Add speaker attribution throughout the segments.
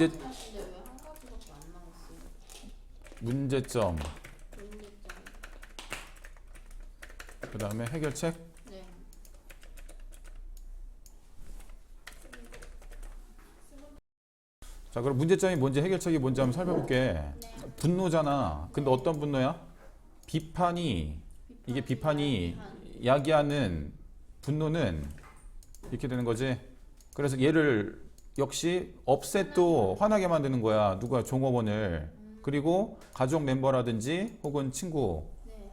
Speaker 1: 이제? 문제점. 그 다음에 해결책.
Speaker 2: 네.
Speaker 1: 자, 그럼 문제점이 뭔지 해결책이 뭔지 한번 살펴볼게.
Speaker 2: 네.
Speaker 1: 분노잖아. 근데 어떤 분노야? 비판이 이게 비판이
Speaker 2: 비판.
Speaker 1: 야기하는 분노는 이렇게 되는 거지. 그래서 얘를 역시 업셋도 화나게 만드는 거야. 누가 종업원을. 그리고 가족 멤버라든지 혹은 친구.
Speaker 2: 네.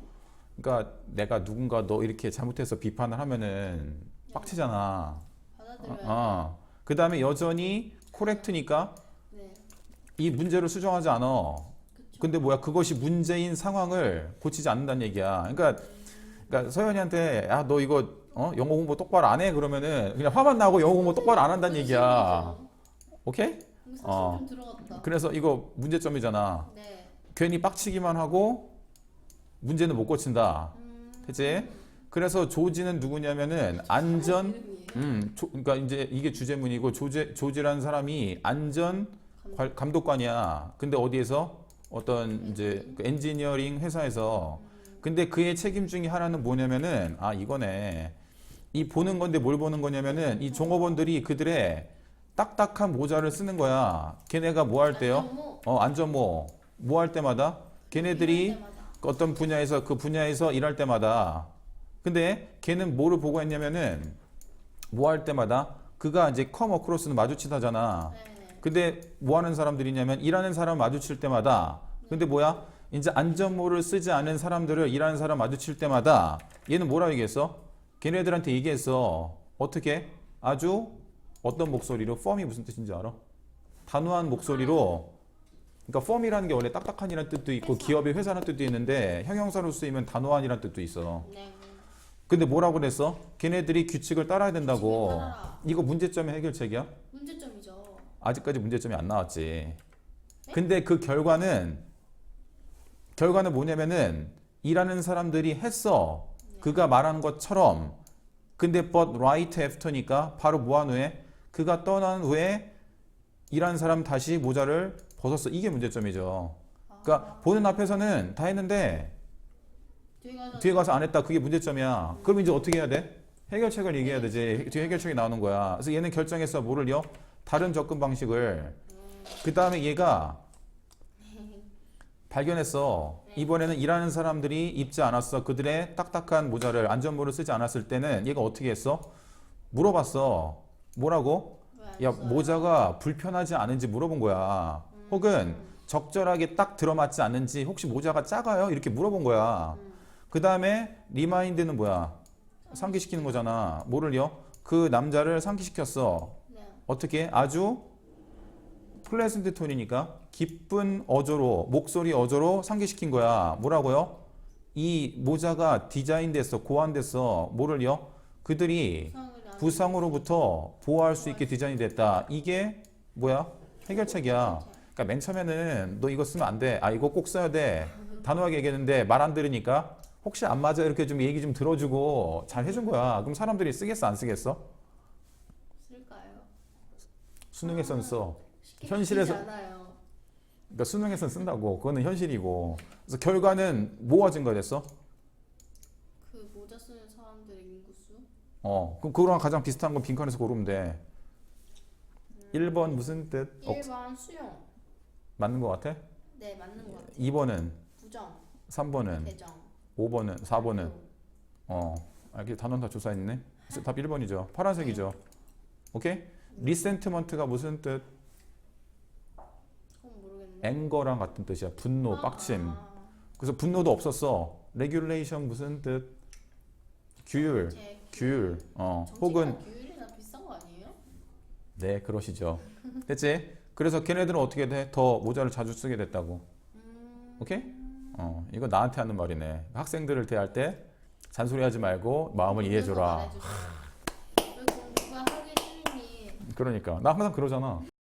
Speaker 1: 그러니까 내가 누군가 너 이렇게 잘못해서 비판을 하면은 빡치잖아.
Speaker 2: 받아들여야
Speaker 1: 어. 그 다음에 여전히 코렉트니까
Speaker 2: 네.
Speaker 1: 이 문제를 수정하지 않아. 근데 뭐야 그것이 문제인 상황을 고치지 않는다는 얘기야. 그러니까, 그러니까 서연이한테 야 너 이거 어? 영어 공부 똑바로 안 해 그러면은 그냥 화만 나고 영어 공부 똑바로 안 한다는 얘기야. 오케이? 어. 그래서 이거 문제점이잖아.
Speaker 2: 네.
Speaker 1: 괜히 빡치기만 하고 문제는 못 고친다.
Speaker 2: 음.
Speaker 1: 그치? 그래서 조지는 누구냐면은 안전
Speaker 2: 이름이에요?
Speaker 1: 음, 조, 그러니까 이제 이게 주제문이고 조제 조지라는 사람이 안전 관- 감독관이야. 근데 어디에서 어떤 이제 그 엔지니어링 회사에서 근데 그의 책임 중에 하나는 뭐냐면은 아 이거네. 이 보는 건데 뭘 보는 거냐면은 이 종업원들이 그들의 딱딱한 모자를 쓰는 거야. 걔네가 뭐 할 때요?
Speaker 2: 안전모.
Speaker 1: 어 안전모 뭐 할 때마다 걔네들이. 어떤 분야에서 그 분야에서 일할 때마다 근데 걔는 뭐를 보고 했냐면은 뭐 할 때마다 그가 이제 컴 어크로스는 마주치다잖아.
Speaker 2: 네.
Speaker 1: 근데 뭐 하는 사람들이냐면 일하는 사람 마주칠 때마다 근데 뭐야? 이제 안전모를 쓰지 않은 사람들을 일하는 사람 마주칠 때마다 얘는 뭐라 얘기했어? 걔네들한테 얘기했어. 어떻게? 아주 어떤 목소리로 펌이 무슨 뜻인지 알아? 단호한 목소리로 그러니까 펌이라는 게 원래 딱딱한이라는 뜻도 있고
Speaker 2: 회사.
Speaker 1: 기업의 회사라는 뜻도 있는데 형용사로 쓰이면 단호한이라는 뜻도 있어.
Speaker 2: 네.
Speaker 1: 근데 뭐라고 그랬어? 걔네들이 규칙을 따라야 된다고. 이거 문제점의 해결책이야?
Speaker 2: 문제점이죠.
Speaker 1: 아직까지 문제점이 안 나왔지. 근데 그 결과는 결과는 뭐냐면은 일하는 사람들이 했어. 그가 말한 것처럼. 근데 but right after니까 바로 뭐한 후에 그가 떠난 후에 일하는 사람 다시 모자를 벗었어. 이게 문제점이죠. 그러니까 보는 앞에서는 다 했는데
Speaker 2: 뒤에 가서
Speaker 1: 안 했다. 그게 문제점이야. 그럼 이제 어떻게 해야 돼? 해결책을 얘기해야 되지. 뒤에 해결책이 나오는 거야. 그래서 얘는 결정했어. 뭐를요? 다른 접근 방식을. 그 다음에 얘가 발견했어. 이번에는 일하는 사람들이 입지 않았어. 그들의 딱딱한 모자를 안전모를 쓰지 않았을 때는 얘가 어떻게 했어? 물어봤어. 뭐라고? 야? 모자가 불편하지 않은지 물어본 거야. 혹은 적절하게 딱 들어맞지 않는지 혹시 모자가 작아요? 이렇게 물어본 거야. 그 다음에 리마인드는 뭐야? 상기시키는 거잖아. 뭐를요? 그 남자를 상기시켰어.
Speaker 2: 네.
Speaker 1: 어떻게? 아주 플레센트 톤이니까 기쁜 어조로 목소리 어조로 상기시킨 거야. 뭐라고요? 이 모자가 디자인됐어, 고안됐어. 뭐를요? 그들이 부상으로부터 보호할 수 있게 디자인됐다. 이게 뭐야? 해결책이야. 그러니까 맨 처음에는 너 이거 쓰면 안 돼. 아 이거 꼭 써야 돼. 단호하게 얘기했는데 말 안 들으니까 혹시 안 맞아 이렇게 좀 얘기 좀 들어주고 잘 해준 거야. 그럼 사람들이 쓰겠어 안 쓰겠어?
Speaker 2: 쓸까요?
Speaker 1: 수능에선 써. 현실에서-. 그러니까 수능에선 쓴다고. 그거는 현실이고. 그래서 결과는 뭐가 증가됐어?
Speaker 2: 그 모자 쓰는 사람들의 인구수?
Speaker 1: 어. 그럼 그거랑 가장 비슷한 건 빈칸에서 고르면 돼. 1번 무슨 뜻? 어,
Speaker 2: 1번 수용.
Speaker 1: 맞는 것 같아?
Speaker 2: 네, 맞는 것 같아요.
Speaker 1: 2번은?
Speaker 2: 부정,
Speaker 1: 3번은?
Speaker 2: 개정.
Speaker 1: 5번은? 4번은? 어, 아, 이렇게 단원 다 조사했네. 답 1번이죠. 파란색이죠. 오케이? 리센트먼트가 무슨 뜻? 앵거랑 같은 뜻이야. 분노,
Speaker 2: 아,
Speaker 1: 빡침.
Speaker 2: 아,
Speaker 1: 그래서 분노도 없었어. 레귤레이션 무슨 뜻? 규율,
Speaker 2: 제
Speaker 1: 규율. 어, 혹은
Speaker 2: 규율이나 비싼 거 아니에요?
Speaker 1: 네, 그러시죠. 됐지? 그래서 걔네들은 어떻게 돼? 더 모자를 자주 쓰게 됐다고.
Speaker 2: 음,
Speaker 1: 오케이? 어, 이거 나한테 하는 말이네. 학생들을 대할 때 잔소리하지 말고 마음을 이해해줘라.
Speaker 2: 말해주세요. 왜 공부가 하기 싫니?
Speaker 1: 그러니까 나 항상 그러잖아.